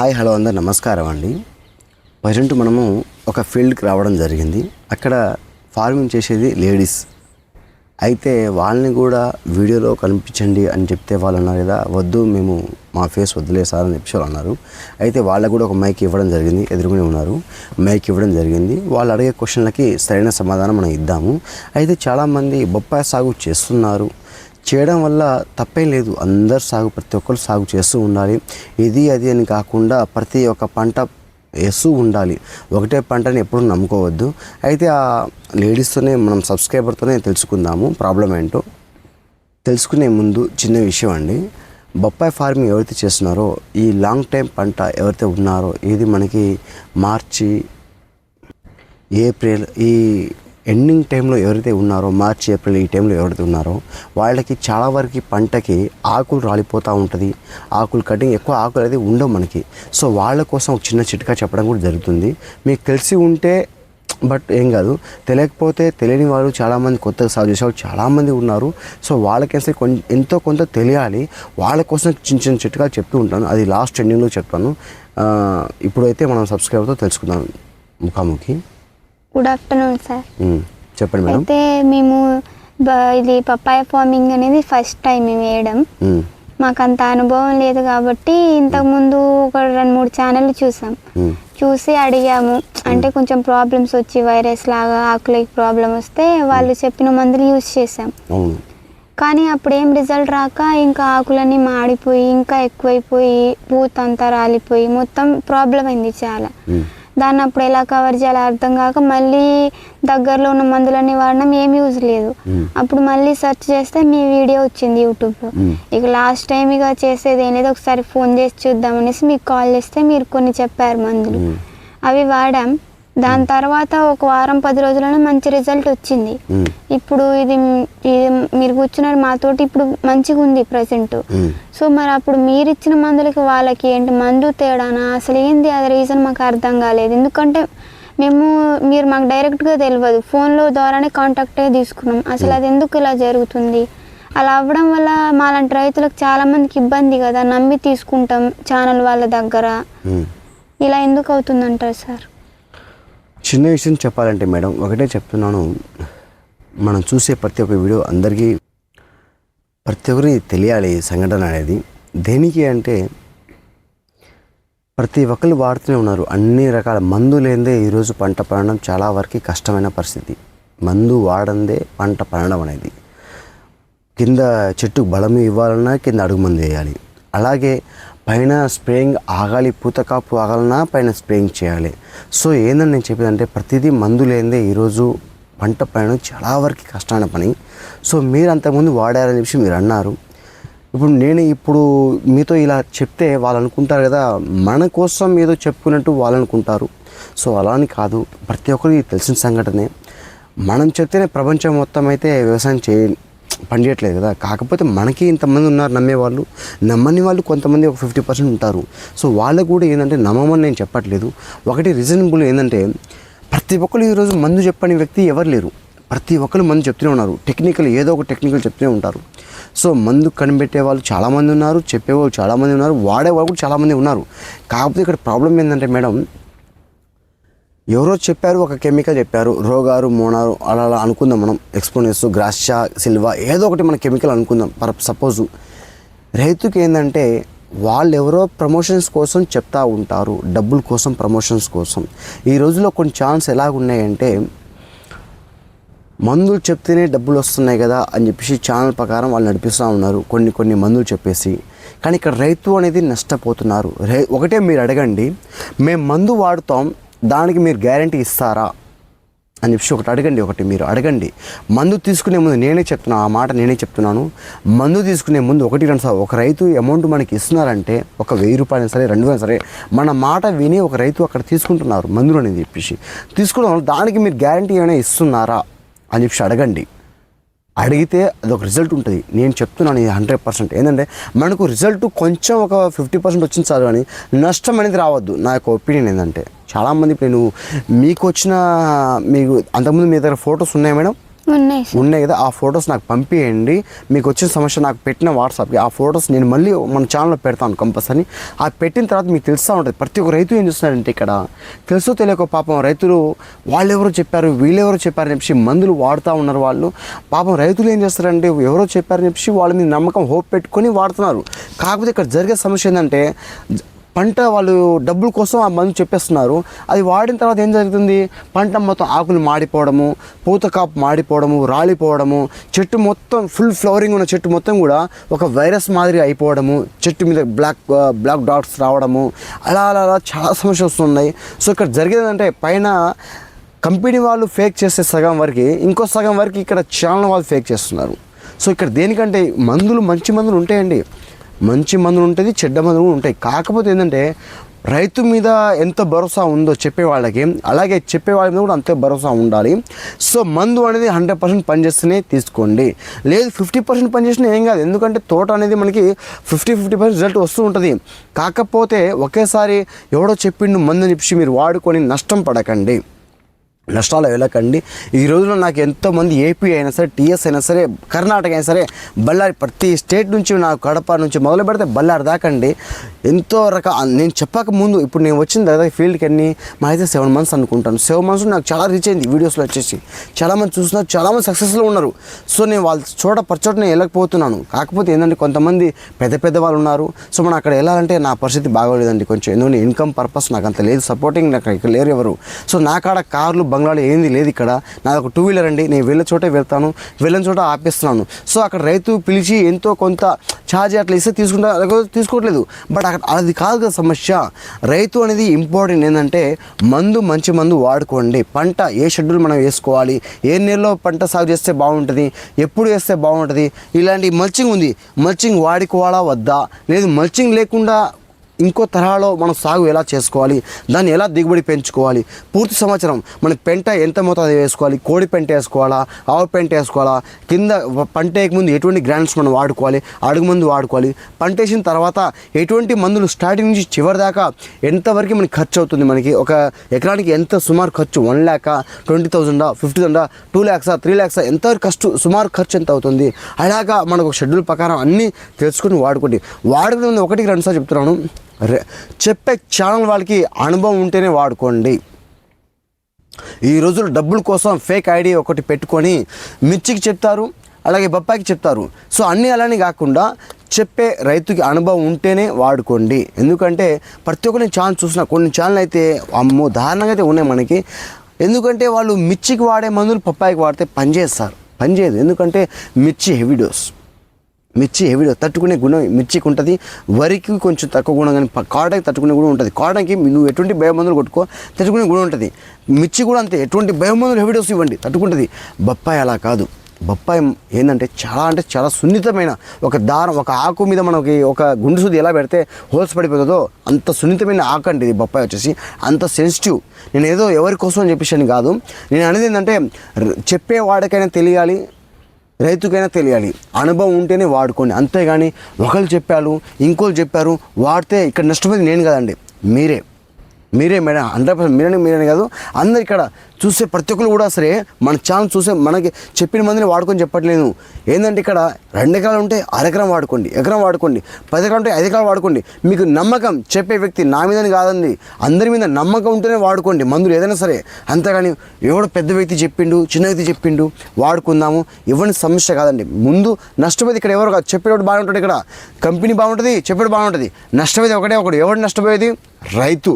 Hi hello అందరు నమస్కారం అండి. ప్రజెంట్ మనము ఒక ఫీల్డ్కి రావడం జరిగింది. అక్కడ ఫార్మింగ్ చేసేది లేడీస్. అయితే వాళ్ళని కూడా వీడియోలో కనిపించండి అని చెప్తే వాళ్ళు అన్నారు కదా వద్దు మేము మా ఫేస్ వద్దులే సార్ అని చెప్పి వాళ్ళు అన్నారు. అయితే వాళ్ళకు కూడా ఒక మైక్ ఇవ్వడం జరిగింది ఎదురుగానే ఉన్నారు. మైక్ ఇవ్వడం జరిగింది. వాళ్ళు అడిగే క్వశ్చన్లకి సరైన సమాధానం మనం ఇద్దాము. అయితే చాలామంది బొప్పాయి సాగు చేస్తున్నారు. చేయడం వల్ల తప్పేం లేదు. అందరు సాగు ప్రతి ఒక్కరు సాగు చేస్తూ ఉండాలి. ఇది అది అని కాకుండా ప్రతి ఒక్క పంట వేస్తూ ఉండాలి. ఒకటే పంటని ఎప్పుడు నమ్ముకోవద్దు. అయితే ఆ లేడీస్తోనే మనం సబ్స్క్రైబర్తోనే తెలుసుకుందాము. ప్రాబ్లం ఏంటో? తెలుసుకునే ముందు చిన్న విషయం అండి. బొప్పాయి ఫార్మింగ్ ఎవరైతే చేస్తున్నారో ఈ లాంగ్ టైం పంట ఎవరైతే ఉన్నారో ఇది మనకి మార్చి ఏప్రిల్ ఈ ఎండింగ్ టైంలో ఎవరైతే ఉన్నారో మార్చి ఏప్రిల్ ఈ టైంలో ఎవరైతే ఉన్నారో వాళ్ళకి చాలా వరకు పంటకి ఆకులు రాలిపోతూ ఉంటుంది. ఆకులు కటింగ్ ఎక్కువ ఆకులు అనేది ఉండవు మనకి. సో వాళ్ళ కోసం ఒక చిన్న చిట్కా చెప్పడం కూడా జరుగుతుంది. మీకు తెలిసి ఉంటే బట్ ఏం కాదు. తెలియకపోతే తెలియని వాళ్ళు చాలామంది కొత్తగా సాగు చేసే వాళ్ళు చాలామంది ఉన్నారు. సో వాళ్ళకేసే కొంచెం ఎంతో కొంత తెలియాలి. వాళ్ళ కోసం చిన్న చిన్న చిట్కాలు చెప్తూ ఉంటాను. అది లాస్ట్ ఎండింగ్లో చెప్తాను. ఇప్పుడైతే మనం సబ్స్క్రైబర్తో తెలుసుకుందాం ముఖాముఖి. గుడ్ ఆఫ్టర్నూన్ సార్ చెప్పండి మేడం. అయితే మేము ఇది పప్పాయ ఫార్మింగ్ అనేది ఫస్ట్ టైం మేము వేయడం. ఉమ్, మాకు అంత అనుభవం లేదు కాబట్టి ఇంతకుముందు ఒక రెండు మూడు ఛానళ్ళు చూసాం. ఉమ్, చూసి అడిగాము. అంటే కొంచెం ప్రాబ్లమ్స్ వచ్చి వైరస్ లాగా ఆకులకి ప్రాబ్లం వస్తే వాళ్ళు చెప్పిన మందులు యూజ్ చేసాం కానీ అప్పుడు ఏం రిజల్ట్ రాక ఇంకా ఆకులన్నీ మాడిపోయి ఇంకా ఎక్కువైపోయి పూత అంతా రాలిపోయి మొత్తం ప్రాబ్లం అయింది చాలా. దాన్ని అప్పుడు ఎలా కవర్ చేయాలో అర్థం కాక మళ్ళీ దగ్గరలో ఉన్న మందులన్నీ వాడడం ఏం యూజ్ లేదు. అప్పుడు మళ్ళీ సెర్చ్ చేస్తే మీ వీడియో వచ్చింది యూట్యూబ్లో ఇక లాస్ట్ టైం ఇక చేసేది ఏం ఒకసారి ఫోన్ చేసి చూద్దామనేసి మీకు కాల్ చేస్తే మీరు కొన్ని చెప్పారు మందులు. అవి వాడాం. దాని తర్వాత ఒక వారం పది రోజుల్లోనే మంచి రిజల్ట్ వచ్చింది. ఇప్పుడు ఇది మీరు కూర్చున్నారు మాతోటి ఇప్పుడు మంచిగా ఉంది ప్రజెంట్. సో మరి అప్పుడు మీరు ఇచ్చిన మందులకి వాళ్ళకి ఏంటి మందు తేడానా? అసలు ఏంది అది రీజన్ మాకు అర్థం కాలేదు. ఎందుకంటే మేము మీరు మాకు డైరెక్ట్గా తెలియదు ఫోన్లో ద్వారానే కాంటాక్ట్ తీసుకున్నాం. అసలు అది ఎందుకు ఇలా జరుగుతుంది? అలా అవ్వడం వల్ల మాలాంటి రైతులకు చాలా మందికి ఇబ్బంది కదా. నమ్మి తీసుకుంటాం ఛానల్ వాళ్ళ దగ్గర. ఇలా ఎందుకు అవుతుందంటారు సార్? చిన్న విషయం చెప్పాలంటే మేడం ఒకటే చెప్తున్నాను. మనం చూసే ప్రతి ఒక్క వీడియో అందరికీ ప్రతి ఒక్కరికి తెలియాలి సంఘటన అనేది. దేనికి అంటే ప్రతి ఒక్కరు వాడుతూనే ఉన్నారు. అన్ని రకాల మందు లేనిదే ఈరోజు పంట పండడం చాలా వరకు కష్టమైన పరిస్థితి. మందు వాడందే పంట పండడం అనేది. కింద చెట్టుకు బలం ఇవ్వాలన్నా కింద అడుగు మందు వేయాలి. అలాగే పైన స్ప్రేయింగ్ ఆగాలి పూత కాపు ఆగాలన్నా పైన స్ప్రేయింగ్ చేయాలి. సో ఏందని నేను చెప్పేదంటే ప్రతిదీ మందు లేనిదే ఈరోజు పంట పైన చాలా వరకు కష్టమైన పని. సో మీరు అంతకుముందు వాడారని చెప్పి మీరు అన్నారు. ఇప్పుడు నేను ఇప్పుడు మీతో ఇలా చెప్తే వాళ్ళు అనుకుంటారు కదా మన కోసం ఏదో చెప్పుకున్నట్టు వాళ్ళు అనుకుంటారు. సో అలా అని కాదు. ప్రతి ఒక్కరికి తెలిసిన సంఘటనే. మనం చెప్తేనే ప్రపంచం మొత్తం అయితే వ్యవసాయం చేయ పనిచేయట్లేదు కదా. కాకపోతే మనకి ఇంతమంది ఉన్నారు నమ్మేవాళ్ళు. నమ్మని వాళ్ళు కొంతమంది ఒక ఫిఫ్టీ పర్సెంట్ ఉంటారు. సో వాళ్ళకు కూడా ఏంటంటే నమ్మమని నేను చెప్పట్లేదు. ఒకటి రీజనబుల్ ఏంటంటే ప్రతి ఒక్కరు ఈరోజు మందు చెప్పని వ్యక్తి ఎవరు లేరు. ప్రతి ఒక్కరు మందు చెప్తూనే ఉన్నారు. టెక్నికల్ ఏదో ఒక టెక్నికల్ చెప్తూనే ఉంటారు. సో మందు కనిపెట్టే వాళ్ళు చాలామంది ఉన్నారు. చెప్పేవాళ్ళు చాలామంది ఉన్నారు. వాడేవాళ్ళు కూడా చాలామంది ఉన్నారు. కాకపోతే ఇక్కడ ప్రాబ్లం ఏంటంటే మేడం ఎవరో చెప్పారు ఒక కెమికల్ చెప్పారు రోగారు మోనారు అలా అలా అనుకుందాం మనం ఎక్స్పోనెస్ గ్రాషా సిల్వా ఏదో ఒకటి మన కెమికల్ అనుకుందాం ఫర్ సపోజు. రైతుకి ఏంటంటే వాళ్ళు ఎవరో ప్రమోషన్స్ కోసం చెప్తా ఉంటారు డబ్బుల కోసం ప్రమోషన్స్ కోసం. ఈ రోజుల్లో కొన్ని ఛాన్స్ ఎలాగున్నాయంటే మందులు చెప్తేనే డబ్బులు వస్తున్నాయి కదా అని చెప్పేసి ఛానల్ ప్రకారం వాళ్ళు నడిపిస్తూ ఉన్నారు కొన్ని కొన్ని మందులు చెప్పేసి. కానీ ఇక్కడ రైతు అనేది నష్టపోతున్నారు. రై ఒకటే మీరు అడగండి మేము మందు వాడుతాం దానికి మీరు గ్యారంటీ ఇస్తారా అని చెప్పి ఒకటి అడగండి ఒకటి మీరు అడగండి. మందు తీసుకునే ముందు నేనే చెప్తున్నాను ఆ మాట నేనే చెప్తున్నాను. మందు తీసుకునే ముందు ఒకటి రెండు సార్ ఒక రైతు అమౌంట్ మనకి ఇస్తున్నారంటే ఒక వెయ్యి రూపాయలు సరే రెండు వేలు సరే మన మాట విని ఒక రైతు అక్కడ తీసుకుంటున్నారు మందులు అనేది చెప్పేసి. తీసుకోవడం దానికి మీరు గ్యారంటీ ఏమైనా ఇస్తున్నారా అని చెప్పి అడగండి. అడిగితే అదొక రిజల్ట్ ఉంటుంది. నేను చెప్తున్నాను ఇది హండ్రెడ్ పర్సెంట్. ఏంటంటే మనకు రిజల్ట్ కొంచెం ఒక ఫిఫ్టీ పర్సెంట్ వచ్చింది చాలు కానీ నష్టం అనేది రావద్దు. నా యొక్క ఒపీనియన్ ఏంటంటే చాలామంది ఇప్పుడు నేను మీకు వచ్చిన మీకు అంతకుముందు మీ దగ్గర ఫొటోస్ ఉన్నాయి మేడం? ఉన్నాయి కదా ఆ ఫొటోస్ నాకు పంపించండి మీకు వచ్చిన సమస్య నాకు పెట్టిన వాట్సాప్కి ఆ ఫొటోస్ నేను మళ్ళీ మన ఛానల్లో పెడతాను కంపల్సరీ. ఆ పెట్టిన తర్వాత మీకు తెలుస్తూ ఉంటుంది. ప్రతి ఒక్క రైతు ఏం చూస్తున్నాడంటే ఇక్కడ తెలుసో తెలియక పాపం రైతులు వాళ్ళు ఎవరో చెప్పారు వీళ్ళెవరో చెప్పారని చెప్పి మందులు వాడుతూ ఉన్నారు వాళ్ళు. పాపం రైతులు ఏం చేస్తారంటే ఎవరో చెప్పారని చెప్పి వాళ్ళ మీద నమ్మకం హోప్ పెట్టుకొని వాడుతున్నారు. కాకపోతే ఇక్కడ జరిగే సమస్య ఏంటంటే పంట వాళ్ళు డబ్బుల కోసం ఆ మందు చెప్పేస్తున్నారు. అది వాడిన తర్వాత ఏం జరుగుతుంది? పంట మొత్తం ఆకులు మాడిపోవడము పూత కాపు మాడిపోవడము రాలిపోవడము చెట్టు మొత్తం ఫుల్ ఫ్లవరింగ్ ఉన్న చెట్టు మొత్తం కూడా ఒక వైరస్ మాదిరి అయిపోవడము చెట్టు మీద బ్లాక్ బ్లాక్ డాట్స్ రావడము అలా అలా అలా చాలా సమస్యలు వస్తున్నాయి. సో ఇక్కడ జరిగేదంటే పైన కంపెనీ వాళ్ళు ఫేక్ చేసే సగం వరకు ఇంకో సగం వరకు ఇక్కడ ఛానల్ వాళ్ళు ఫేక్ చేస్తున్నారు. సో ఇక్కడ దేనికంటే మందులు మంచి మందులు ఉంటాయండి. మంచి మందులు ఉంటుంది చెడ్డ మందులు కూడా ఉంటాయి. కాకపోతే ఏంటంటే రైతు మీద ఎంత భరోసా ఉందో చెప్పే వాళ్ళకి అలాగే చెప్పే వాళ్ళ మీద కూడా అంతే భరోసా ఉండాలి. సో మందు అనేది హండ్రెడ్ పర్సెంట్ పనిచేస్తేనే తీసుకోండి. లేదు ఫిఫ్టీ పర్సెంట్ పనిచేసినా ఏం కాదు. ఎందుకంటే తోట అనేది మనకి ఫిఫ్టీ ఫిఫ్టీ పర్సెంట్ రిజల్ట్ వస్తూ ఉంటుంది కాకపోతే ఒకేసారి ఎవడో చెప్పిండు మందు చెప్పి మీరు వాడుకొని నష్టం పడకండి. నష్టాలు వెళ్ళకండి. ఈ రోజుల్లో నాకు ఎంతోమంది ఏపీ అయినా సరే టీఎస్ అయినా సరే కర్ణాటక అయినా సరే బళ్ళారి ప్రతి స్టేట్ నుంచి నాకు కడప నుంచి మొదలు పెడితే బళ్ళారి దాకండి. ఎంతో రకాల నేను చెప్పక ముందు ఇప్పుడు నేను వచ్చిన తర్వాత ఫీల్డ్కి అన్ని మా అయితే సెవెన్ మంత్స్ అనుకుంటాను. సెవెన్ మంత్స్ నాకు చాలా రీచ్ అయింది వీడియోస్లో వచ్చేసి. చాలామంది చూస్తున్నారు చాలామంది సక్సెస్లో ఉన్నారు. సో నేను వాళ్ళు చోట పరచోట నేను వెళ్ళకపోతున్నాను. కాకపోతే ఏంటంటే కొంతమంది పెద్ద పెద్ద వాళ్ళు ఉన్నారు. సో మనం అక్కడ వెళ్ళాలంటే నా పరిస్థితి బాగోలేదండి కొంచెం. ఎందుకంటే ఇన్కమ్ పర్పస్ నాకు అంత లేదు. సపోర్టింగ్ నాకు ఇక్కడ లేరు ఎవరు. సో నా కాడ కార్లు బంగ్లాలు ఏంది లేదు ఇక్కడ. నాది ఒక టూ వీలర్ అండి. నేను వెళ్ళే చోటే వెళ్తాను. వెళ్ళని చోట ఆపేస్తున్నాను. సో అక్కడ రైతు పిలిచి ఎంతో కొంత ఛార్జ్ అట్లా ఇస్తే తీసుకుంటా తీసుకోవట్లేదు. బట్ అక్కడ అది కాదు కదా సమస్య. రైతు అనేది ఇంపార్టెంట్ ఏంటంటే మందు మంచి మందు వాడుకోండి. పంట ఏ షెడ్యూల్ మనం వేసుకోవాలి? ఏ నెలలో పంట సాగు చేస్తే బాగుంటుంది? ఎప్పుడు వేస్తే బాగుంటుంది? ఇలాంటి మల్చింగ్ ఉంది. మల్చింగ్ వాడుకోవాలా వద్దా? లేదు మల్చింగ్ లేకుండా ఇంకో తరహాలో మనం సాగు ఎలా చేసుకోవాలి? దాన్ని ఎలా దిగుబడి పెంచుకోవాలి? పూర్తి సంవత్సరం మన పెంట ఎంత మోతాదు వేసుకోవాలి? కోడి పెంట వేసుకోవాలా? ఆవు పెంట వేసుకోవాలా? కింద పంట ముందు ఎటువంటి గ్రాండ్స్ మనం వాడుకోవాలి? అడుగు మందు వాడుకోవాలి? పంట వేసిన తర్వాత ఎటువంటి మందులు స్టార్టింగ్ నుంచి చివరి దాకా ఎంతవరకు మనకి ఖర్చు అవుతుంది మనకి? ఒక ఎకరానికి ఎంత సుమారు ఖర్చు? వన్ ల్యాక్ ట్వంటీ థౌజండా ఫిఫ్టీ థౌజండా టూ ల్యాక్సా త్రీ ల్యాక్సా? ఎంతవరకు ఖర్చు సుమారు ఖర్చు ఎంత అవుతుంది? అలాగా మనకు ఒక షెడ్యూల్ ప్రకారం అన్నీ తెలుసుకొని వాడుకోండి. వాడుకునే ఒకటికి రెండుసార్లు చెప్తున్నాను. చెప్పే ఛానల్ వాళ్ళకి అనుభవం ఉంటేనే వాడుకోండి. ఈ రోజుల్లో డబ్బుల కోసం ఫేక్ ఐడి ఒకటి పెట్టుకొని మిర్చికి చెప్తారు అలాగే బొప్పాయికి చెప్తారు. సో అన్నీ అలానే కాకుండా చెప్పే రైతుకి అనుభవం ఉంటేనే వాడుకోండి. ఎందుకంటే ప్రతి ఒక్కరిని ఛానల్ చూసిన కొన్ని ఛానల్ అయితే అమ్మో దారుణంగా అయితే ఉన్నాయి మనకి. ఎందుకంటే వాళ్ళు మిర్చికి వాడే మందులు పప్పాయికి వాడితే పనిచేస్తారు పనిచేయదు. ఎందుకంటే మిర్చి హెవీ డోస్. మిర్చి హెవీ తట్టుకునే గుణం మిర్చికి ఉంటుంది వరికి కొంచెం తక్కువ గుణం కానీ ప- తట్టుకునే గుణం ఉంటుంది. కాటన్కి నువ్వు ఎటువంటి భయమందులు కొట్టుకో తట్టుకునే గుణం ఉంటుంది. మిర్చి కూడా అంతే ఎటువంటి భయమందులు హెవీ డోస్ ఇవ్వండి తట్టుకుంటుంది. బొప్పాయి అలా కాదు. బొప్పాయి ఏంటంటే చాలా అంటే చాలా సున్నితమైన ఒక దారం ఒక ఆకు మీద మనకి ఒక గుండు సుది ఎలా పెడితే హోల్స్ పడిపోతుందో అంత సున్నితమైన ఆకు అండి ఇది బొప్పాయి వచ్చేసి. అంత సెన్సిటివ్ నేను ఏదో ఎవరి కోసం అని చెప్పేసి అని కాదు. నేను అనేది ఏంటంటే చెప్పేవాడికైనా చెప్పే వాడికైనా తెలియాలి రైతుకైనా తెలియాలి. అనుభవం ఉంటేనే వాడుకోండి. అంతేగాని ఒకరు చెప్పారు ఇంకోళ్ళు చెప్పారు వాడితే ఇక్కడ నష్టపోయింది నేను కదండి. మీరే. మీరే మేడం హండ్రెడ్ పర్సెంట్ మీరే మీరే కాదు. అందరు ఇక్కడ చూసే ప్రతి ఒక్కరు కూడా సరే మన ఛానల్ చూసే మనకి చెప్పిన మందిని వాడుకొని చెప్పట్లేదు. ఏంటంటే ఇక్కడ రెండు ఎకరాలు ఉంటే అరెకరం వాడుకోండి ఎకరం వాడుకోండి పది ఎకరాలు ఉంటే ఐదు ఎకరాలు వాడుకోండి. మీకు నమ్మకం చెప్పే వ్యక్తి నా మీదని కాదండి. అందరి మీద నమ్మకం ఉంటేనే వాడుకోండి మందులు ఏదైనా సరే. అంతేగాని ఎవడో పెద్ద వ్యక్తి చెప్పిండు చిన్న వ్యక్తి చెప్పిండు వాడుకుందాము. ఇవ్వని సమస్య కాదండి. ముందు నష్టపోయేది ఇక్కడ ఎవరు కాదు. చెప్పేవాడు బాగుంటాడు ఇక్కడ. కంపెనీ బాగుంటుంది చెప్పేవాడు బాగుంటుంది నష్టపోయేది ఒకటే ఒకడు. ఎవడు నష్టపోయేది? రైతు.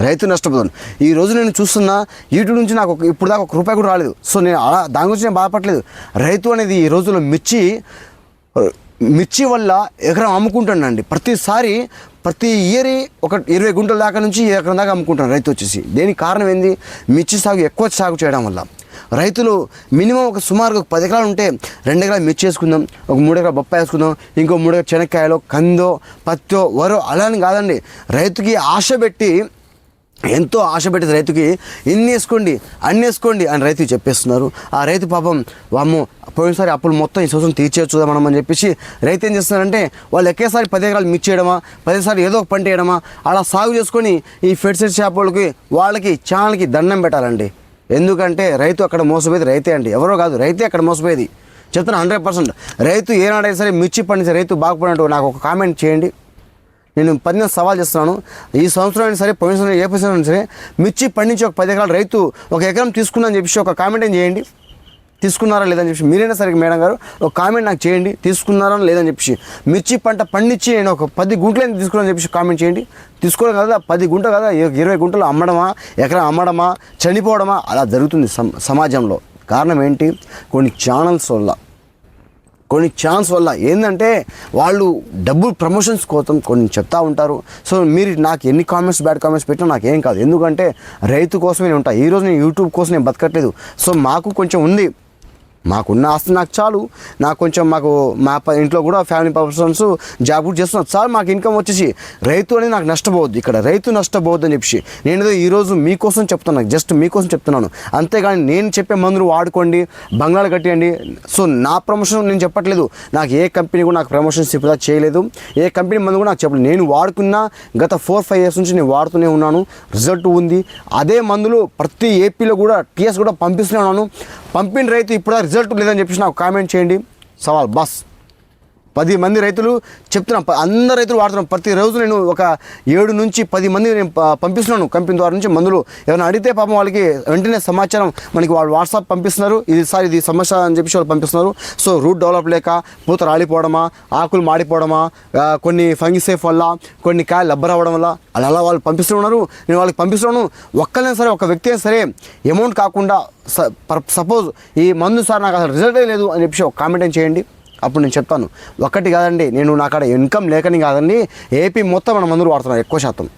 రైతు నష్టపోతాను. ఈ రోజు నేను చూస్తున్నా యూట్యూబ్ నుంచి నాకు ఇప్పుడు దాకా ఒక రూపాయి కూడా రాలేదు. సో నేను అలా దాని గురించి నేను బాధపడలేదు. రైతు అనేది ఈ రోజుల్లో మిర్చి మిర్చి వల్ల ఎకరం అమ్ముకుంటానండి ప్రతిసారి ప్రతి ఇయర్ ఒక ఇరవై గుంటల దాకా నుంచి ఎకరం దాకా అమ్ముకుంటాను రైతు వచ్చేసి. దేనికి కారణం ఏంది? మిర్చి సాగు ఎక్కువ సాగు చేయడం వల్ల. రైతులు మినిమం ఒక సుమారుగా ఒక పది ఎకరాలు ఉంటే రెండు ఎకరాలు మిర్చి వేసుకుందాం ఒక మూడు ఎకరాలు బొప్పాయి వేసుకుందాం ఇంకో మూడు ఎకరాలు చెనక్కాయలో కందో పత్తో వరో అలా అని కాదండి. రైతుకి ఆశ పెట్టి ఎంతో ఆశ పెట్టి రైతుకి ఇన్ని వేసుకోండి అన్ని వేసుకోండి అని రైతుకి చెప్పేస్తున్నారు. ఆ రైతు పాపం వామ్మో పోయినసారి అప్పులు మొత్తం ఈ సంవత్సరం తీర్చేయచ్చు మనం అని చెప్పేసి రైతు ఏం చేస్తున్నారంటే వాళ్ళు ఒకేసారి పది ఎకరాలు మిర్చి చేయడమా పదేసారి ఏదో ఒక పంట వేయడమా అలా సాగు చేసుకొని ఈ ఫెడ్సెడ్ షాప్ వాళ్ళకి వాళ్ళకి ఛానల్కి దండం పెట్టాలండి. ఎందుకంటే రైతు అక్కడ మోసపోయేది రైతే అండి. ఎవరో కాదు రైతే అక్కడ మోసపోయేది. చెప్తున్నా హండ్రెడ్ పర్సెంట్. రైతు ఏనాడైనా సరే మిర్చి పండించే రైతు బాగుపడినట్టు నాకు ఒక కామెంట్ చేయండి. నేను పది సవాల్ చేస్తున్నాను. ఈ సంవత్సరం అయినా సరే పోయిన సంవత్సరం ఏ సంవత్సరం సరే మిర్చి పండించి ఒక పది ఎకరాల రైతు ఒక ఎకరం తీసుకున్నా అని చెప్పేసి ఒక కామెంట్ ఏం చేయండి? తీసుకున్నారా లేదని చెప్పి మీరైనా సరే మేడం గారు ఒక కామెంట్ నాకు చేయండి. తీసుకున్నారా లేదని చెప్పేసి. మిర్చి పంట పండించి నేను ఒక పది గుంటలని తీసుకున్నాను చెప్పేసి కామెంట్ చేయండి. తీసుకోవడం కదా పది గుంట కదా ఇరవై గుంటలు అమ్మడమా ఎకరం అమ్మడమా చనిపోవడమా? అలా జరుగుతుంది సమాజంలో. కారణం ఏంటి? కొన్ని ఛానల్స్ వల్ల. కొన్ని ఛాన్స్ వల్ల. ఏంటంటే వాళ్ళు డబ్బులు ప్రమోషన్స్ కోసం కొన్ని చెప్తా ఉంటారు. సో మీరు నాకు ఎన్ని కామెంట్స్ బ్యాడ్ కామెంట్స్ పెట్టినా నాకు ఏం కాదు. ఎందుకంటే రైతు కోసమే నేను ఉంటా ఈరోజు నేను యూట్యూబ్ కోసం నేను బతకట్లేదు. సో మాకు కొంచెం ఉంది. మాకున్న ఆస్తి నాకు చాలు. నాకు కొంచెం మాకు మా ఇంట్లో కూడా ఫ్యామిలీ పర్సన్స్ జాబ్ కూడా చేస్తున్నాను చాలు మాకు ఇన్కమ్ వచ్చేసి రైతు అనేది నాకు నష్టపోవద్దు. ఇక్కడ రైతు నష్టపోవద్దు అని చెప్పి నేను ఈరోజు మీకోసం చెప్తున్నాను జస్ట్ మీకోసం చెప్తున్నాను. అంతేగాని నేను చెప్పే మందులు వాడుకోండి బంగ్లాలు కట్టేయండి. సో నా ప్రమోషన్ నేను చెప్పట్లేదు. నాకు ఏ కంపెనీ కూడా నాకు ప్రమోషన్స్ ఇప్పుడు చేయలేదు. ఏ కంపెనీ మందు కూడా నాకు చెప్పలేదు. నేను వాడుకున్న గత ఫోర్ ఫైవ్ ఇయర్స్ నుంచి నేను వాడుతూనే ఉన్నాను. రిజల్ట్ ఉంది. అదే మందులు ప్రతి ఏపీలో కూడా టీఎస్ కూడా పంపిస్తూనే ఉన్నాను. పంపిన రైతు ఇప్పుడు రిజల్ట్ లేదని చెప్పేసి నాకు కామెంట్ చేయండి. సవాల్ బస్. పది మంది రైతులు చెప్తున్నాం. ప- అందరు రైతులు వాడుతున్నాం. ప్రతి రోజు నేను ఒక ఏడు నుంచి పది మంది నేను ప- పంపిస్తున్నాను కంపెనీ ద్వారా నుంచి మందులు. ఏమైనా అడిగితే పాపం వాళ్ళకి వెంటనే సమాచారం మనకి వాళ్ళు వాట్సాప్ పంపిస్తున్నారు. ఇది సార్ ఇది సమస్య అని చెప్పేసి వాళ్ళు పంపిస్తున్నారు. సో రూట్ డెవలప్ లేక పూత రాలిపోవడమా ఆకులు మాడిపోవడమా కొన్ని ఫంగిసేఫ్ వల్ల కొన్ని కాయలు లబ్బర్ అవ్వడం వల్ల అలా అలా వాళ్ళు పంపిస్తున్నారు నేను వాళ్ళకి పంపిస్తున్నాను. ఒక్కరైనా సరే ఒక వ్యక్తి అయినా సరే అమౌంట్ కాకుండా సపోజ్ ఈ మందు సార్ నాకు అసలు రిజల్టే లేదు అని చెప్పేసి ఒక కామెంట్ చేయండి. అప్పుడు నేను చెప్తాను ఒక్కటి కాదండి నేను నా కాడ ఇన్కమ్ లేకని కాదండి ఏపీ మొత్తం మన మందులు వాడుతున్నాను ఎక్కువ శాతం.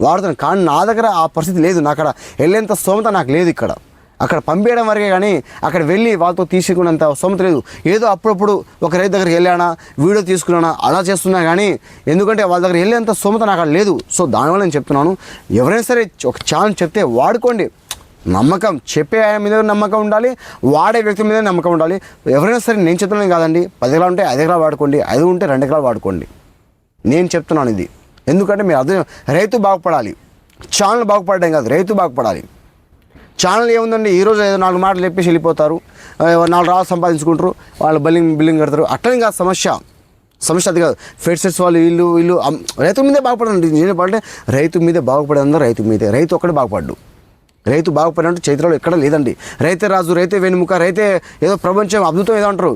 వాడుతున్నాను కానీ నా దగ్గర ఆ పరిస్థితి లేదు నా అక్కడ వెళ్ళేంత స్తోమత నాకు లేదు ఇక్కడ. అక్కడ పంపేయడం వరకే కానీ అక్కడ వెళ్ళి వాళ్ళతో తీసుకున్నంత స్తోమత లేదు. ఏదో అప్పుడప్పుడు ఒక రైతు దగ్గరికి వెళ్ళానా వీడియో తీసుకున్నానా అలా చేస్తున్నా కానీ ఎందుకంటే వాళ్ళ దగ్గర వెళ్ళేంత స్తోమత నాకు లేదు. సో దానివల్ల నేను చెప్తున్నాను ఎవరైనా సరే ఒక ఛాన్స్ చెప్తే వాడుకోండి. నమ్మకం చెప్పే ఆయన మీద నమ్మకం ఉండాలి వాడే వ్యక్తి మీద నమ్మకం ఉండాలి. ఎవరైనా సరే నేను చెప్తున్నాను కాదండి పది ఎకరాలు ఉంటే ఐదు ఎకరాలు వాడుకోండి ఐదు ఉంటే రెండు ఎకరాలు వాడుకోండి. నేను చెప్తున్నాను ఇది. ఎందుకంటే మీరు అర్థం రైతు బాగుపడాలి. ఛానల్ బాగుపడడం కాదు రైతు బాగుపడాలి. ఛానల్ ఏముందండి ఈరోజు ఏదో నాలుగు మాటలు చెప్పేసి వెళ్ళిపోతారు నాలుగు రాళ్ళు సంపాదించుకుంటారు వాళ్ళు బిల్లింగ్ బిల్లింగ్ కడతారు. అట్లనే కాదు సమస్య. సమస్య అది కాదు. ఫెడ్సెట్స్ వాళ్ళు వీళ్ళు వీళ్ళు రైతు మీదే బాగుపడండి నేను పడితే రైతు మీదే బాగుపడేందో రైతు మీదే. రైతు ఒక్కడే బాగుపడ్డు. రైతు బాగుపడినట్టు చరిత్రలో ఎక్కడ లేదండి. రైతే రాజు రైతే వెనుముక రైతే ఏదో ప్రపంచం అద్భుతం ఏదో అంటారు.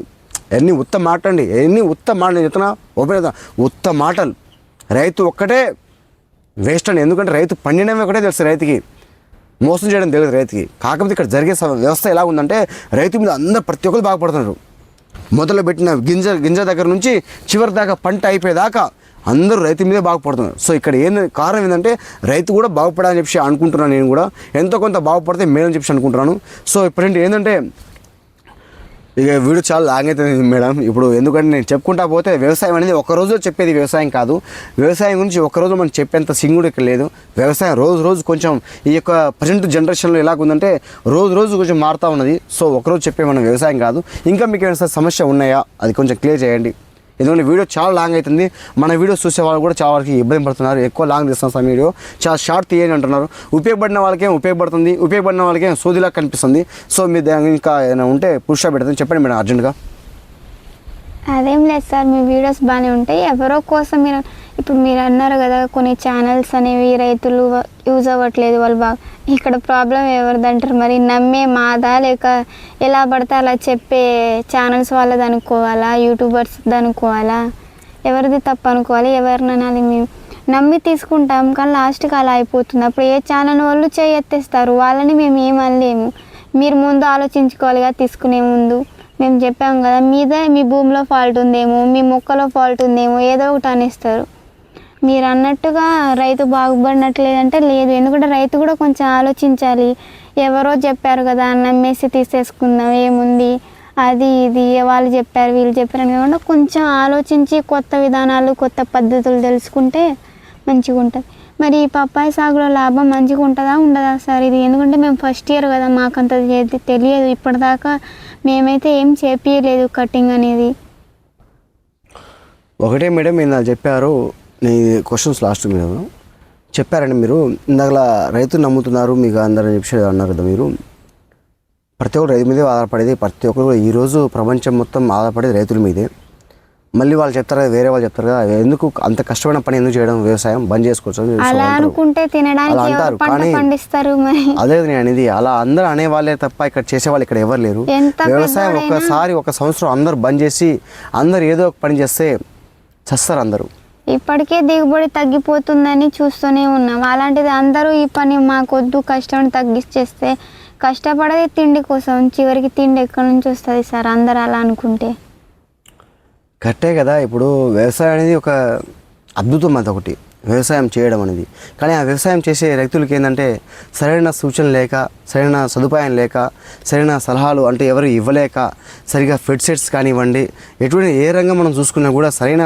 ఎన్ని ఉత్త మాట అండి ఎన్ని ఉత్త మాట నేను చెప్తున్నా ఓపెన్ చెప్తున్నా. ఉత్త మాటలు. రైతు ఒక్కటే వేస్ట్ అండి. ఎందుకంటే రైతు పండినవి ఒకటే తెలుసు రైతుకి. మోసం చేయడం తెలియదు రైతుకి. కాకపోతే ఇక్కడ జరిగే వ్యవస్థ ఎలా ఉందంటే రైతు మీద అందరు ప్రతి ఒక్కరు బాగుపడుతున్నారు. మొదలు పెట్టిన గింజ గింజ దగ్గర నుంచి చివరి దాకా పంట అయిపోయేదాకా అందరూ రైతు మీదే బాగుపడుతున్నారు. సో ఇక్కడ ఏంది కారణం ఏంటంటే రైతు కూడా బాగుపడాలని చెప్పి అనుకుంటున్నాను నేను కూడా. ఎంతో కొంత బాగుపడితే మేలని చెప్పి అనుకుంటున్నాను. సో ఇప్పుడు ఏంటంటే ఇక వీడియో చాలా లాంగ్ అవుతుంది మేడం. ఇప్పుడు ఎందుకంటే నేను చెప్పుకుంటా పోతే వ్యవసాయం అనేది ఒక రోజు చెప్పేది వ్యవసాయం కాదు. వ్యవసాయం గురించి ఒక రోజు మనం చెప్పేంత సింగుడు ఇక్కడ లేదు. వ్యవసాయం రోజు రోజు కొంచెం ఈ యొక్క ప్రజెంట్ జనరేషన్లో ఎలాగుందంటే రోజు రోజు కొంచెం మారుతూ ఉన్నది. సో ఒకరోజు చెప్పే మనం వ్యవసాయం కాదు. ఇంకా మీకు ఏమైనా సమస్య ఉన్నాయా? అది కొంచెం క్లియర్ చేయండి. ఎందుకంటే వీడియో చాలా లాంగ్ అవుతుంది మన వీడియోస్ చూసే వాళ్ళు కూడా చాలా వరకు ఇబ్బంది పడుతున్నారు. ఎక్కువ లాంగ్ తీస్తున్నాం సార్ వీడియో. చాలా షార్ట్ తీయని అంటున్నారు. ఉపయోగపడిన వాళ్ళకేం ఉపయోగపడుతుంది? ఉపయోగపడిన వాళ్ళకేం సోదిలా కనిపిస్తుంది. సో మీ దాని ఇంకా ఏదైనా ఉంటే పురుషా పెడుతుంది చెప్పండి మేడం అర్జెంట్గా అదేం లేదు సార్ మీ వీడియోస్ బాగానే ఉంటాయి. ఎవరో కోసం మీరు ఇప్పుడు మీరు అన్నారు కదా కొన్ని ఛానల్స్ అనేవి రైతులు యూజ్ అవ్వట్లేదు వాళ్ళు బాగా ఇక్కడ ప్రాబ్లం ఎవరిది అంటారు? మరి నమ్మే మాదా? లేక ఎలా పడితే అలా చెప్పే ఛానల్స్ వాళ్ళది అనుకోవాలా? యూట్యూబర్స్ అనుకోవాలా? ఎవరిది తప్పు అనుకోవాలి? ఎవరిని అనాలి? మేము నమ్మి తీసుకుంటాం కానీ లాస్ట్కి అలా అయిపోతుంది. అప్పుడు ఏ ఛానల్ వాళ్ళు చేయెత్తేస్తారు వాళ్ళని మేము ఏమనలేము అనలేము. మీరు ముందు ఆలోచించుకోవాలిగా తీసుకునే ముందు. మేము చెప్పాము కదా మీదే మీ భూమిలో ఫాల్ట్ ఉందేమో మీ మొక్కలో ఫాల్ట్ ఉందేమో ఏదో ఒకటి అనేస్తారు. మీరు అన్నట్టుగా రైతు బాగుపడినట్లేదంటే లేదు. ఎందుకంటే రైతు కూడా కొంచెం ఆలోచించాలి. ఎవరో చెప్పారు కదా నమ్మేసి తీసేసుకుందాం ఏముంది? అది ఇది వాళ్ళు చెప్పారు వీళ్ళు చెప్పారు అని కాకుండా కొంచెం ఆలోచించి కొత్త విధానాలు కొత్త పద్ధతులు తెలుసుకుంటే మంచిగా ఉంటుంది మరి ఈ పప్పాయి సాగులో లాభం మంచిగా ఉంటుందా ఉండదా సార్? ఇది ఎందుకంటే మేము ఫస్ట్ ఇయర్ కదా మాకంత ఏది తెలియదు. ఇప్పటిదాకా మేమైతే ఏం చేపించలేదు కటింగ్ అనేది. ఒకటే మేడం మీరు నాకు చెప్పారు నేను క్వశ్చన్స్ లాస్ట్ మేడం. చెప్పారండి మీరు ఇందాక రైతులు నమ్ముతున్నారు మీకు అందరూ చెప్పి అన్నారు కదా మీరు. ప్రతి ఒక్కరు రైతు మీదే ఆధారపడేది ప్రతి ఒక్కరు ఈరోజు ప్రపంచం మొత్తం ఆధారపడేది రైతుల మీదే. మళ్ళీ వాళ్ళు చెప్తారు కదా వేరే వాళ్ళు చెప్తారు కదా ఎందుకు అంత కష్టమైన పని ఎందుకు చేయడం వ్యవసాయం బంద్ చేసుకోవచ్చు అలా. అనుకుంటే తినడానికి అంటారు, కానీ- అదే నేను అనేది అలా అందరూ అనేవాళ్ళే తప్ప ఇక్కడ చేసేవాళ్ళు ఇక్కడ ఎవరు లేరు. ఎంత వ్యవసాయం ఒక్కసారి ఒక సంవత్సరం అందరూ బంద్ చేసి అందరు ఏదో ఒక పని చేస్తే చస్తారు అందరూ. ఇప్పటికే దిగుబడి తగ్గిపోతుందని చూస్తూనే ఉన్నాం. అలాంటిది అందరూ ఈ పని మాకొద్దు కష్టం తగ్గించేస్తే కష్టపడేది తిండి కోసం చివరికి తిండి ఎక్కడి నుంచి వస్తుంది సార్? అందరు అలా అనుకుంటే. కరెక్టే కదా ఇప్పుడు వ్యవసాయం అనేది ఒక అద్భుతం అది ఒకటి. వ్యవసాయం చేయడం అనేది. కానీ ఆ వ్యవసాయం చేసే రైతులకి ఏంటంటే సరైన సూచన లేక సరైన సదుపాయం లేక సరైన సలహాలు అంటే ఎవరు ఇవ్వలేక సరిగా ఫెడ్ సెట్స్ కానివ్వండి ఎటువంటి ఏ రంగం మనం చూసుకున్నా కూడా సరైన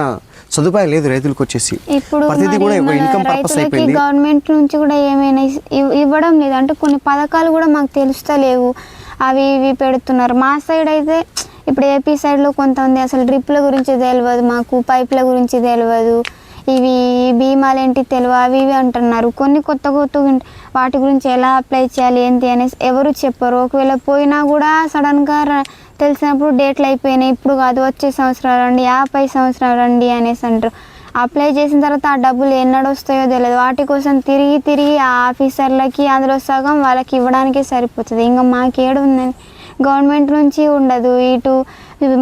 సదుపాయం లేదు రైతులకు వచ్చేసి. ఇప్పుడు ప్రతిదీ కూడా ఇన్కమ్ పర్పస్ అయిపోయింది. గవర్నమెంట్ నుంచి కూడా ఏమైనా ఇవ్వడం లేదు. అంటే కొన్ని పథకాలు కూడా మాకు తెలుస్తలేవు. అవి ఇవి పెడుతున్నారు. మా సైడ్ అయితే ఇప్పుడు ఏపీ సైడ్లో కొంతమంది అసలు డ్రిప్ల గురించి తెలియదు మాకు పైప్ల గురించి తెలియదు ఇవి బీమాలు ఏంటి తెలియదు అవి ఇవి అంటున్నారు. కొన్ని కొత్త కొత్త వాటి గురించి ఎలా అప్లై చేయాలి ఏంటి అనేసి ఎవరు చెప్పరు. ఒకవేళ పోయినా కూడా సడన్గా తెలిసినప్పుడు డేట్లు అయిపోయినాయి ఇప్పుడు కాదు వచ్చే సంవత్సరాలు రండి యాభై సంవత్సరాలు రండి అనేసి అంటారు. అప్లై చేసిన తర్వాత ఆ డబ్బులు ఎన్నడు వస్తాయో తెలియదు వాటి కోసం తిరిగి తిరిగి ఆ ఆఫీసర్లకి అందులో సగం వాళ్ళకి ఇవ్వడానికే సరిపోతుంది. ఇంకా మాకేడు ఉందని గవర్నమెంట్ నుంచి ఉండదు. ఇటు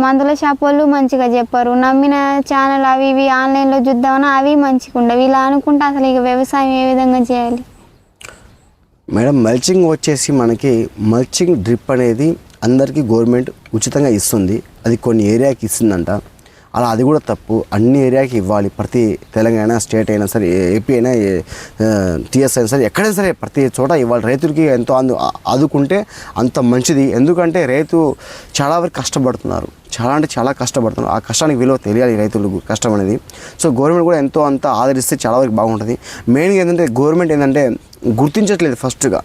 మందుల షాప్ వాళ్ళు మంచిగా చెప్పరు. నమ్మిన ఛానల్ అవి ఇవి ఆన్లైన్లో చూద్దామన్నా అవి మంచిగా ఉండవు. ఇలా అనుకుంటే అసలు ఇక వ్యవసాయం ఏ విధంగా చేయాలి? మేడం మల్చింగ్ వచ్చేసి మనకి మల్చింగ్ డ్రిప్ అనేది అందరికీ గవర్నమెంట్ ఉచితంగా ఇస్తుంది. అది కొన్ని ఏరియాకి ఇస్తుందంట. అలా అది కూడా తప్పు. అన్ని ఏరియాకి ఇవ్వాలి. ప్రతి తెలంగాణ స్టేట్ అయినా సరే ఏపీ అయినా టీఎస్ అయినా సరే ఎక్కడైనా సరే ప్రతి చోట ఇవ్వాలి. రైతులకి ఎంతో అందు ఆదుకుంటే అంత మంచిది. ఎందుకంటే రైతు చాలా వరకు కష్టపడుతున్నారు. చాలా అంటే చాలా కష్టపడుతున్నారు. ఆ కష్టానికి విలువ తెలియాలి రైతులకు కష్టం అనేది. సో గవర్నమెంట్ కూడా ఎంతో అంత ఆదరిస్తే చాలా వరకు బాగుంటుంది. మెయిన్గా ఏంటంటే గవర్నమెంట్ ఏంటంటే గుర్తించట్లేదు ఫస్ట్గా.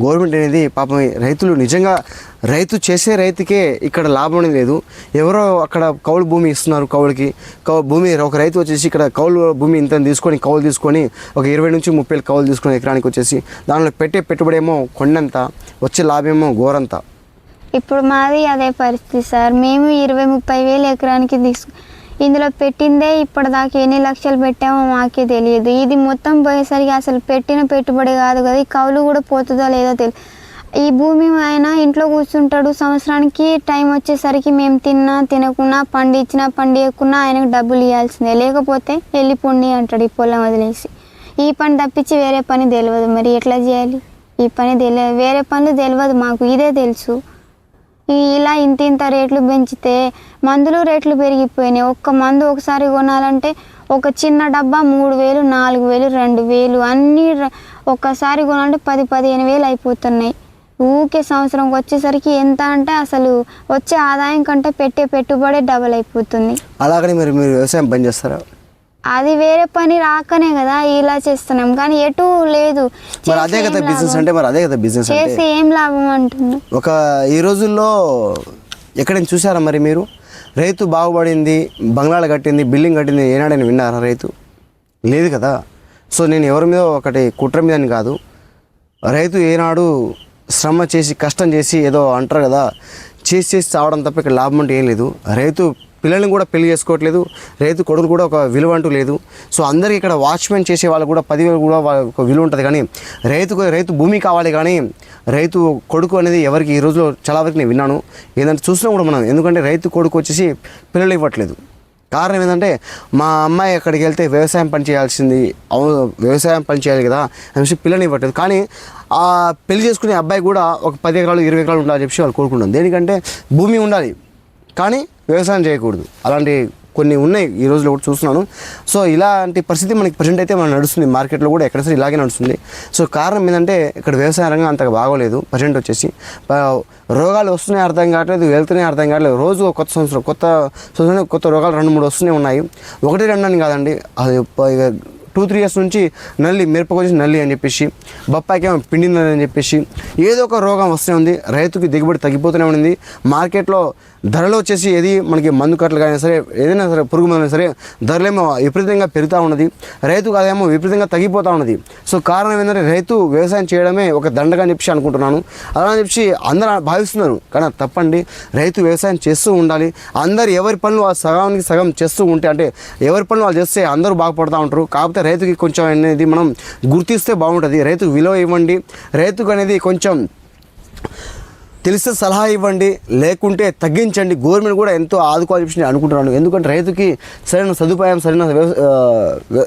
గవర్నమెంట్ అనేది పాపం రైతులు నిజంగా రైతు చేసే రైతుకే ఇక్కడ లాభం అనేది లేదు. ఎవరో అక్కడ కౌలు భూమి ఇస్తున్నారు కౌలుకి. కౌ భూమి ఒక రైతు వచ్చేసి ఇక్కడ కౌలు భూమి ఇంత తీసుకొని కౌలు తీసుకొని ఒక ఇరవై నుంచి ముప్పై వేలు కౌలు తీసుకొని ఎకరానికి వచ్చేసి దానిలో పెట్టే పెట్టుబడి ఏమో కొండంత వచ్చే లాభమేమో ఘోరంత. ఇప్పుడు మాది అదే పరిస్థితి సార్. మేము ఇరవై ముప్పై వేలు ఎకరానికి తీసుకు ఇందులో పెట్టిందే ఇప్పటిదాకా ఎన్ని లక్షలు పెట్టామో మాకే తెలియదు. ఇది మొత్తం పోయేసరికి అసలు పెట్టిన పెట్టుబడి కాదు కదా ఈ కౌలు కూడా పోతుందో లేదో తెలియదు ఈ భూమి ఆయన ఇంట్లో కూర్చుంటాడు. సంవత్సరానికి టైం వచ్చేసరికి మేము తిన్నా తినకున్నా పండించినా పండియకున్నా ఆయనకు డబ్బులు ఇవ్వాల్సిందే లేకపోతే వెళ్ళిపోండి అంటాడు ఈ పొలం వదిలేసి. ఈ పని తప్పించి వేరే పని తెలియదు మరి ఎట్లా చేయాలి? ఈ పని తెలియదు వేరే పనులు తెలియదు మాకు. ఇదే తెలుసు. ఇలా ఇంత ఇంత రేట్లు పెంచితే మందులు రేట్లు పెరిగిపోయినాయి. ఒక్క మందు ఒకసారి కొనాలంటే ఒక చిన్న డబ్బా మూడు వేలు నాలుగు వేలు రెండు వేలు అన్నీ ఒక్కసారి కొనాలంటే పది పదిహేను వేలు అయిపోతున్నాయి. ఊకే సంవత్సరంకి వచ్చేసరికి ఎంత అంటే అసలు వచ్చే ఆదాయం కంటే పెట్టే పెట్టుబడి డబల్ అయిపోతుంది. అలాగని మరి మీరు వ్యవసాయం బంద్ చేస్తారా? అది వేరే పని రాకనే కదా ఇలా చేస్తున్నాం. కానీ ఎటు లేదు. మరి అదే కదా బిజినెస్? అంటే మరి అదే కదా బిజినెస్ అంటే. చేసి ఏం లాభం అంటున్నా? ఒక ఈ రోజుల్లో ఎక్కడైనా చూసారా మరి మీరు? రైతు బాగుపడింది బంగ్లాలు కట్టింది బిల్డింగ్ కట్టింది ఏనాడని విన్నారా రైతు? లేదు కదా. సో నేను ఎవరి మీద ఒకటి కుట్ర మీద అని కాదు. రైతు ఏనాడు శ్రమ చేసి కష్టం చేసి ఏదో అంటారు కదా చేసి చేసి చావడం తప్ప ఇక్కడ లాభం అంటే ఏం లేదు. రైతు పిల్లల్ని కూడా పెళ్ళి చేసుకోవట్లేదు. రైతు కొడుకు కూడా ఒక విలువ అంటూ లేదు. సో అందరికీ ఇక్కడ వాచ్మెన్ చేసే వాళ్ళు కూడా పదివేలు కూడా ఒక విలువ ఉంటుంది. కానీ రైతుకు రైతు భూమి కావాలి కానీ రైతు కొడుకు అనేది ఎవరికి ఈ రోజులో చాలా వరకు నేను విన్నాను. ఏంటంటే చూసినా కూడా మనం ఎందుకంటే రైతు కొడుకు వచ్చేసి పిల్లలు ఇవ్వట్లేదు. కారణం ఏంటంటే మా అమ్మాయి అక్కడికి వెళ్తే వ్యవసాయం పని చేయాల్సింది. అవును వ్యవసాయం పని చేయాలి కదా అని పిల్లని ఇవ్వట్లేదు. కానీ ఆ పెళ్ళి చేసుకునే అబ్బాయి కూడా ఒక పది ఎకరాలు ఇరవై ఎకరాలు ఉండాలని చెప్పి వాళ్ళు కోరుకుంటాం దేనికంటే భూమి ఉండాలి. కానీ వ్యవసాయం చేయకూడదు. అలాంటి కొన్ని ఉన్నాయి ఈ రోజులో కూడా చూస్తున్నాను. సో ఇలాంటి పరిస్థితి మనకి ప్రజెంట్ అయితే మనం నడుస్తుంది. మార్కెట్లో కూడా ఎక్కడ సరే ఇలాగే నడుస్తుంది. సో కారణం ఏంటంటే ఇక్కడ వ్యవసాయ రంగం అంతగా బాగోలేదు. ప్రజెంట్ వచ్చేసి. రోగాలు వస్తున్నాయి అర్థం కావట్లేదు. వెళ్తున్నాయి అర్థం కావట్లేదు. రోజు కొత్త సంవత్సరం కొత్త సంవత్సరం కొత్త రోగాలు రెండు మూడు వస్తూనే ఉన్నాయి. ఒకటి రెండు అని కాదండి. అది టూ త్రీ ఇయర్స్ నుంచి నల్లి మిరపకు వచ్చి నల్లి అని చెప్పేసి బొప్పాయికి ఏమో పిండిందని అని చెప్పేసి ఏదో ఒక రోగం వస్తూనే ఉంది. రైతుకి దిగుబడి తగ్గిపోతూనే ఉంది. మార్కెట్లో ధరలు వచ్చేసి ఏది మనకి మందు కట్టలు కానీ సరే ఏదైనా సరే పురుగు మందు సరే ధరలేమో విపరీతంగా పెరుగుతూ ఉన్నది. రైతుకు అదేమో విపరీతంగా తగ్గిపోతూ ఉన్నది. సో కారణం ఏంటంటే రైతు వ్యవసాయం చేయడమే ఒక దండగా చెప్పి అనుకుంటున్నాను. అలా అని చెప్పి అందరూ భావిస్తున్నారు. కానీ తప్పండి. రైతు వ్యవసాయం చేస్తూ ఉండాలి. అందరు ఎవరి పనులు వాళ్ళు సగానికి సగం చేస్తూ ఉంటే అంటే ఎవరి పనులు వాళ్ళు చేస్తే అందరూ బాగుపడుతూ ఉంటారు. కాకపోతే రైతుకి కొంచెం అనేది మనం గుర్తిస్తే బాగుంటుంది. రైతుకు విలువ ఇవ్వండి. రైతుకు అనేది కొంచెం తెలిస్తే సలహా ఇవ్వండి లేకుంటే తగ్గించండి. గవర్నమెంట్ కూడా ఎంతో ఆదుకోవాలని చెప్పి నేను అనుకుంటున్నాను. ఎందుకంటే రైతుకి సరైన సదుపాయం సరైన వ్యవ-